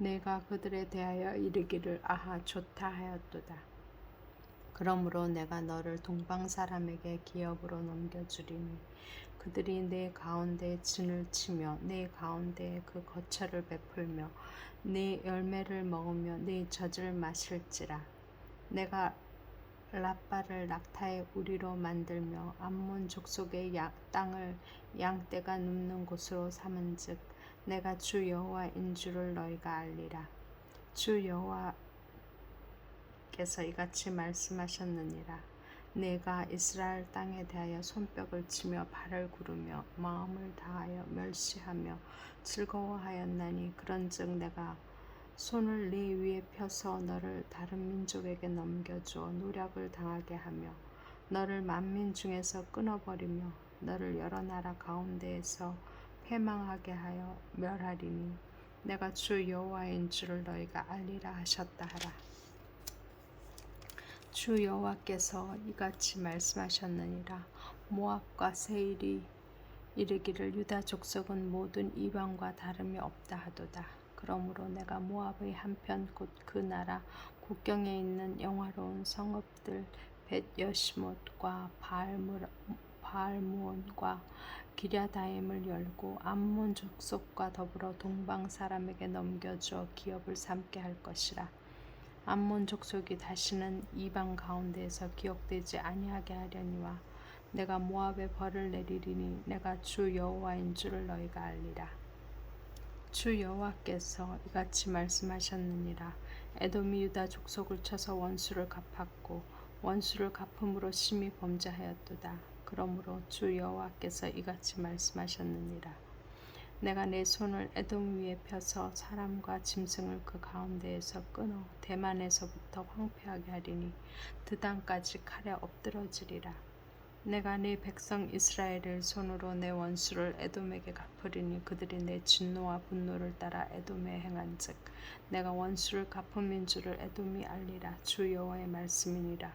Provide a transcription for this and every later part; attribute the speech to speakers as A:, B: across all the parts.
A: 내가 그들에 대하여 이르기를 아하 좋다 하였도다. 그러므로 내가 너를 동방 사람에게 기업으로 넘겨주리니 그들이 내 가운데 진을 치며 내 가운데 그 거처를 베풀며 내 열매를 먹으며 내 젖을 마실지라 내가 라빠를 낙타의 우리로 만들며 암몬 족속의 야, 땅을 양떼가 눕는 곳으로 삼은즉 내가 주 여호와인 줄을 너희가 알리라. 주 여호와께서 이같이 말씀하셨느니라. 내가 이스라엘 땅에 대하여 손뼉을 치며 발을 구르며 마음을 다하여 멸시하며 즐거워하였나니 그런즉 내가 손을 네 위에 펴서 너를 다른 민족에게 넘겨줘 노략을 당하게 하며 너를 만민 중에서 끊어버리며 너를 여러 나라 가운데에서 패망하게 하여 멸하리니 내가 주 여호와인 줄을 너희가 알리라 하셨다 하라. 주 여호와께서 이같이 말씀하셨느니라 모압과 세일이 이르기를 유다 족속은 모든 이방과 다름이 없다 하도다. 그러므로 내가 모압의 한편 곧 그 나라 국경에 있는 영화로운 성읍들 벳 여시못과 바알무온과 기랴다임을 열고 암몬 족속과 더불어 동방 사람에게 넘겨주어 기업을 삼게 할 것이라. 암몬 족속이 다시는 이방 가운데에서 기억되지 아니하게 하려니와 내가 모압에 벌을 내리리니 내가 주 여호와인 줄을 너희가 알리라. 주 여호와께서 이같이 말씀하셨느니라. 에돔이 유다 족속을 쳐서 원수를 갚았고 원수를 갚음으로 심히 범죄하였도다. 그러므로 주 여호와께서 이같이 말씀하셨느니라. 내가 내 손을 에돔 위에 펴서 사람과 짐승을 그 가운데에서 끊어 대만에서부터 황폐하게 하리니 드단까지 칼에 엎드러지리라. 내가 네 백성 이스라엘을 손으로 내 원수를 에돔에게 갚으리니 그들이 내 진노와 분노를 따라 에돔에 행한즉 내가 원수를 갚음인 줄을 에돔이 알리라 주 여호와의 말씀이니라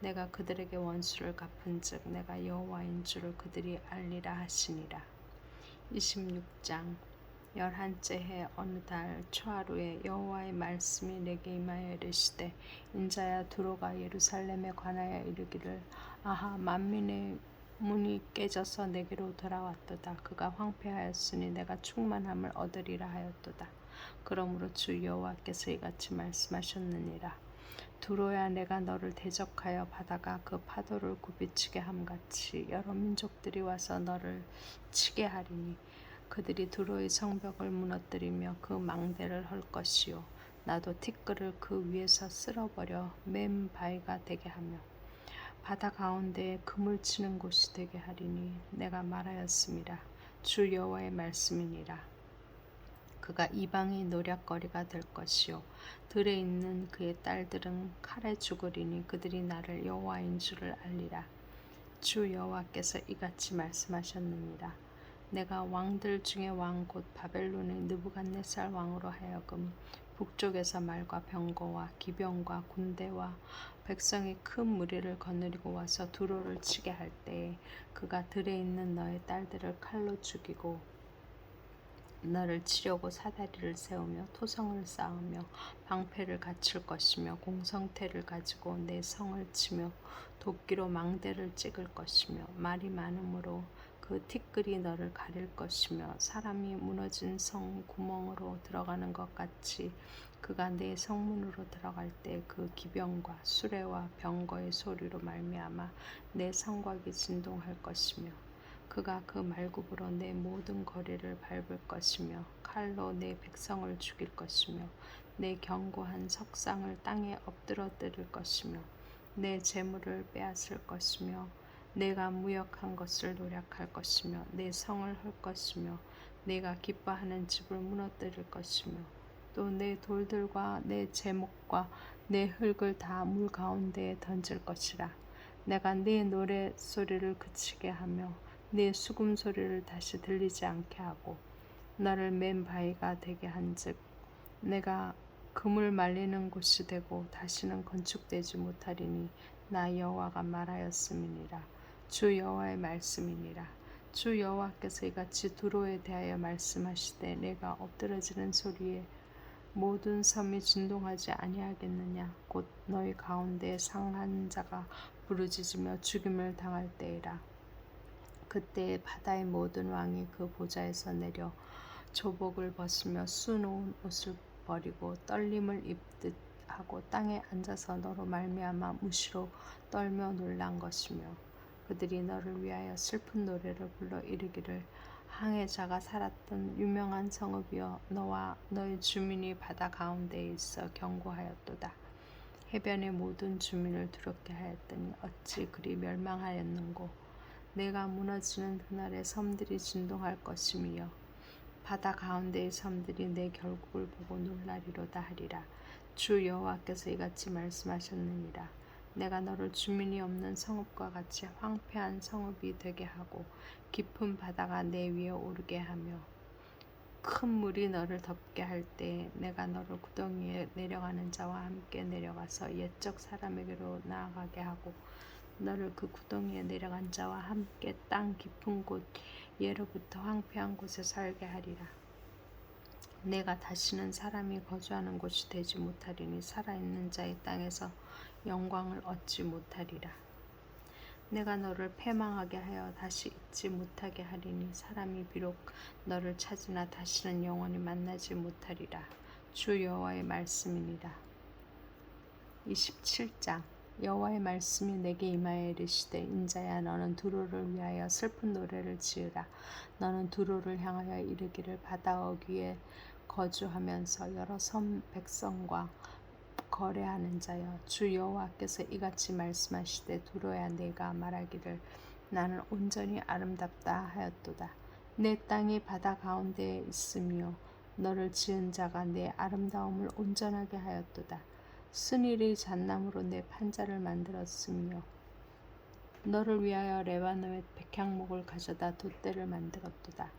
A: 내가 그들에게 원수를 갚은즉 내가 여호와인 줄을 그들이 알리라 하시니라. 26장 열한째 해 어느 달 초하루에 여호와의 말씀이 내게 임하여 이르시되 인자야 두로가 예루살렘에 관하여 이르기를 아하 만민의 문이 깨져서 내게로 돌아왔도다. 그가 황폐하였으니 내가 충만함을 얻으리라 하였도다. 그러므로 주 여호와께서 이같이 말씀하셨느니라 두로야 내가 너를 대적하여 바다가 그 파도를 굽이치게 함같이 여러 민족들이 와서 너를 치게 하리니 그들이 두로의 성벽을 무너뜨리며 그 망대를 헐 것이요 나도 티끌을 그 위에서 쓸어버려 맨 바위가 되게 하며 바다 가운데에 그물 치는 곳이 되게 하리니 내가 말하였습니다. 주 여호와의 말씀이니라. 그가 이방의 노략거리가 될 것이요 들에 있는 그의 딸들은 칼에 죽으리니 그들이 나를 여호와인 줄을 알리라. 주 여호와께서 이같이 말씀하셨느니라. 내가 왕들 중에 왕 곧 바벨론의 느부갓네살 왕으로 하여금 북쪽에서 말과 병거와 기병과 군대와 백성이 큰 무리를 거느리고 와서 두로를 치게 할 때에 그가 들에 있는 너의 딸들을 칼로 죽이고 너를 치려고 사다리를 세우며 토성을 쌓으며 방패를 갖출 것이며 공성태를 가지고 내 성을 치며 도끼로 망대를 찍을 것이며 말이 많으므로 그 티끌이 너를 가릴 것이며 사람이 무너진 성 구멍으로 들어가는 것 같이 그가 내 성문으로 들어갈 때 그 기병과 수레와 병거의 소리로 말미암아 내 성곽이 진동할 것이며 그가 그 말굽으로 내 모든 거리를 밟을 것이며 칼로 내 백성을 죽일 것이며 내 견고한 석상을 땅에 엎드러뜨릴 것이며 내 재물을 빼앗을 것이며 내가 무역한 것을 노력할 것이며 내 성을 헐 것이며 내가 기뻐하는 집을 무너뜨릴 것이며 또 내 돌들과 내 제목과 내 흙을 다 물 가운데에 던질 것이라. 내가 네 노래 소리를 그치게 하며 네 수금 소리를 다시 들리지 않게 하고 나를 맨 바위가 되게 한즉 내가 금을 말리는 곳이 되고 다시는 건축되지 못하리니 나 여호와가 말하였음이니라. 주 여호와의 말씀이니라. 주 여호와께서 이같이 두로에 대하여 말씀하시되 내가 엎드러지는 소리에 모든 섬이 진동하지 아니하겠느냐? 곧 너희 가운데 상한 자가 부르짖으며 죽임을 당할 때이라 그때 바다의 모든 왕이 그 보좌에서 내려 조복을 벗으며 수놓은 옷을 버리고 떨림을 입듯 하고 땅에 앉아서 너로 말미암아 무시로 떨며 놀란 것이며 그들이 너를 위하여 슬픈 노래를 불러 이르기를 항해자가 살았던 유명한 성읍이여 너와 너의 주민이 바다 가운데에 있어 경고하였도다. 해변의 모든 주민을 두렵게 하였더니 어찌 그리 멸망하였는고 내가 무너지는 그날에 섬들이 진동할 것이며 바다 가운데의 섬들이 내 결국을 보고 놀라리로다 하리라. 주 여호와께서 이같이 말씀하셨느니라. 내가 너를 주민이 없는 성읍과 같이 황폐한 성읍이 되게 하고 깊은 바다가 내 위에 오르게 하며 큰 물이 너를 덮게 할때 내가 너를 구덩이에 내려가는 자와 함께 내려가서 옛적 사람에게로 나아가게 하고 너를 그 구덩이에 내려간 자와 함께 땅 깊은 곳 예로부터 황폐한 곳에 살게 하리라. 내가 다시는 사람이 거주하는 곳이 되지 못하리니 살아있는 자의 땅에서 영광을 얻지 못하리라. 내가 너를 패망하게 하여 다시 잊지 못하게 하리니 사람이 비록 너를 찾으나 다시는 영원히 만나지 못하리라. 주 여호와의 말씀이니라. 27장 여호와의 말씀이 내게 임하여 이르시되 인자야 너는 두로를 위하여 슬픈 노래를 지으라. 너는 두로를 향하여 이르기를 바다 어귀에 거주하면서 여러 섬 백성과 거래하는 자여 주 여호와께서 이같이 말씀하시되 두로야 내가 말하기를 나는 온전히 아름답다 하였도다. 내 땅이 바다 가운데에 있으며 너를 지은 자가 내 아름다움을 온전하게 하였도다 스닐이 잣나무로 내 판자를 만들었으며 너를 위하여 레바논의 백향목을 가져다 돛대를 만들었도다.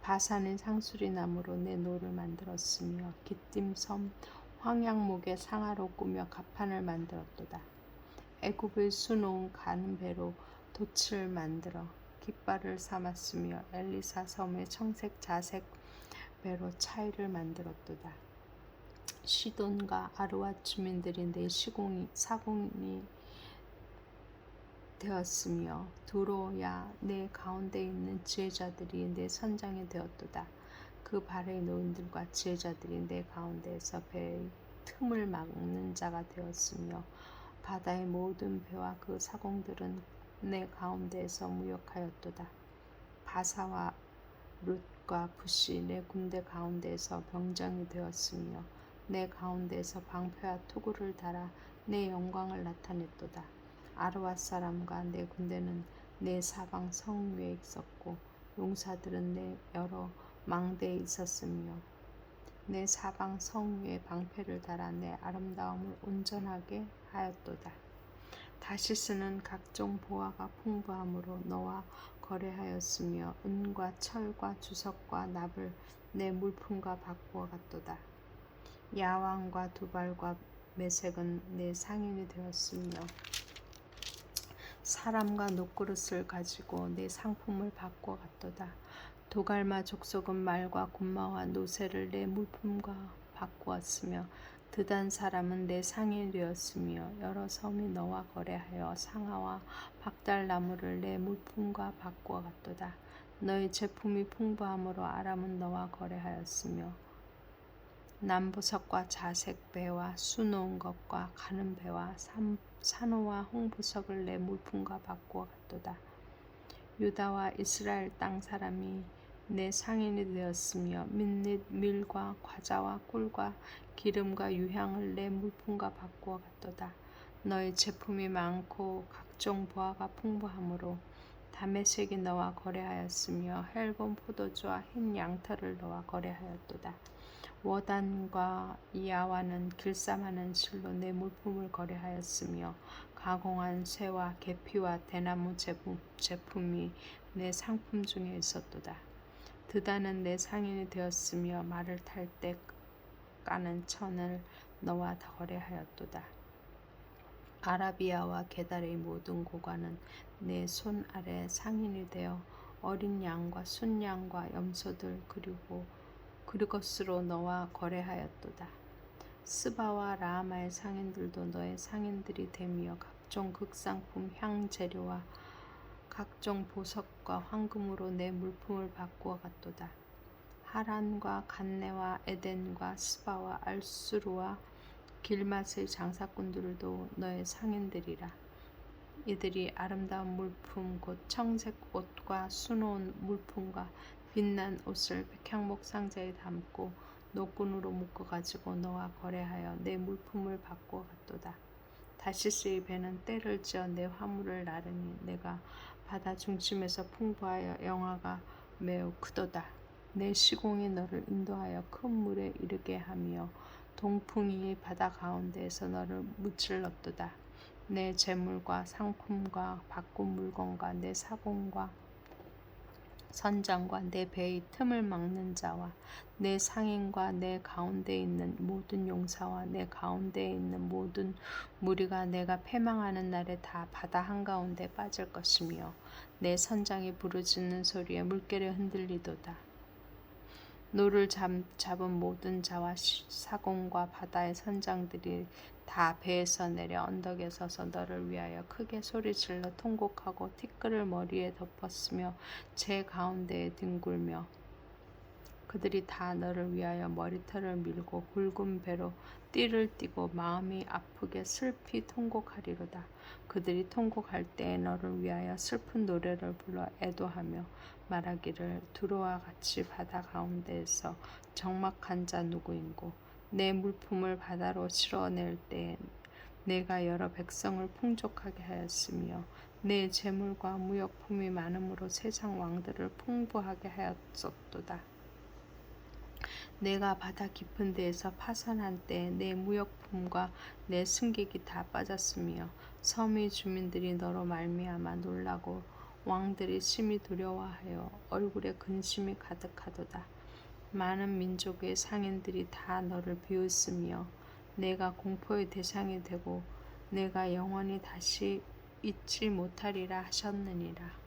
A: 바산의 상수리 나무로 내 노를 만들었으며 기띔 섬 황양목의 상하로 꾸며 가판을 만들었도다. 애굽의 수놓은 가는 배로 돛을 만들어 깃발을 삼았으며 엘리사 섬의 청색 자색 배로 차이를 만들었도다. 시돈과 아르와 주민들이 내 시공이 사공이 되었으며 두로야 내 가운데 있는 지혜자들이 내 선장이 되었도다. 그 발의 노인들과 지혜자들이 내 가운데에서 배의 틈을 막는 자가 되었으며 바다의 모든 배와 그 사공들은 내 가운데에서 무역하였도다. 바사와 룻과 붓이 내 군대 가운데에서 병정이 되었으며 내 가운데서 방패와 투구를 달아 내 영광을 나타냈도다. 아르와 사람과 내 군대는 내 사방 성 위에 있었고 용사들은 내 여러 망대에 있었으며 내 사방 성 위에 방패를 달아 내 아름다움을 온전하게 하였도다. 다시스는 각종 보화가 풍부함으로 너와 거래하였으며 은과 철과 주석과 납을 내 물품과 바꾸어 갔도다. 야왕과 두발과 메색은 내 상인이 되었으며 사람과 녹그릇을 가지고 내 상품을 바꿔 갔도다. 도갈마 족속은 말과 군마와 노새를 내 물품과 바꾸었으며 드단 사람은 내 상인이 되었으며 여러 섬이 너와 거래하여 상아와 박달나무를 내 물품과 바꾸어 갔도다. 너의 제품이 풍부함으로 아람은 너와 거래하였으며 남보석과 자색 배와 수놓은 것과 가는 배와 삼- 산호와 홍보석을 내 물품과 바꾸어 갔도다. 유다와 이스라엘 땅 사람이 내 상인이 되었으며 민릿 밀과 과자와 꿀과 기름과 유향을 내 물품과 바꾸어 갔도다. 너의 제품이 많고 각종 보화가 풍부하므로 다메섹이 너와 거래하였으며 헬본 포도주와 흰 양털을 너와 거래하였도다. 워단과 야와는 길쌈하는 실로 내 물품을 거래하였으며 가공한 쇠와 계피와 대나무 제품, 제품이 내 상품 중에 있었도다. 드다는 내 상인이 되었으며 말을 탈 때 까는 천을 너와 다 거래하였도다. 아라비아와 게달의 모든 고관은 내 손 아래 상인이 되어 어린 양과 순양과 염소들 그리고 그리것으로 너와 거래하였도다. 스바와 라마의 상인들도 너의 상인들이 되며 각종 극상품 향 재료와 각종 보석과 황금으로 내 물품을 바꾸어 갔도다. 하란과 간네와 에덴과 스바와 알수르와 길맛의 장사꾼들도 너의 상인들이라. 이들이 아름다운 물품 곧 청색 옷과 수놓은 물품과 빛난 옷을 백향목 상자에 담고 노끈으로 묶어 가지고 너와 거래하여 내 물품을 바꾸어 갔도다. 다시스의 배는 때를 지어 내 화물을 나르니 내가 바다 중심에서 풍부하여 영화가 매우 크도다. 내 시공이 너를 인도하여 큰 물에 이르게 하며 동풍이 바다 가운데에서 너를 무찔렀도다. 내 재물과 상품과 바꾼 물건과 내 사공과 선장과 내 배의 틈을 막는 자와 내 상인과 내 가운데 있는 모든 용사와 내 가운데에 있는 모든 무리가 내가 패망하는 날에 다 바다 한가운데 빠질 것이며 내 선장이 부르짖는 소리에 물결에 흔들리도다. 노를 잡, 잡은 모든 자와 시- 사공과 바다의 선장들이 다 배에서 내려 언덕에 서서 너를 위하여 크게 소리질러 통곡하고 티끌을 머리에 덮었으며 제 가운데에 뒹굴며 그들이 다 너를 위하여 머리털을 밀고 굵은 배로 띠를 띠고 마음이 아프게 슬피 통곡하리로다. 그들이 통곡할 때에 너를 위하여 슬픈 노래를 불러 애도하며 말하기를 두로와 같이 바다 가운데에서 적막한 자 누구인고 내 물품을 바다로 실어낼 때에 내가 여러 백성을 풍족하게 하였으며 내 재물과 무역품이 많음으로 세상 왕들을 풍부하게 하였었도다. 내가 바다 깊은 데에서 파산한 때 내 무역품과 내 승객이 다 빠졌으며 섬의 주민들이 너로 말미암아 놀라고 왕들이 심히 두려워하여 얼굴에 근심이 가득하도다. 많은 민족의 상인들이 다 너를 비웃으며 내가 공포의 대상이 되고 내가 영원히 다시 잊지 못하리라 하셨느니라.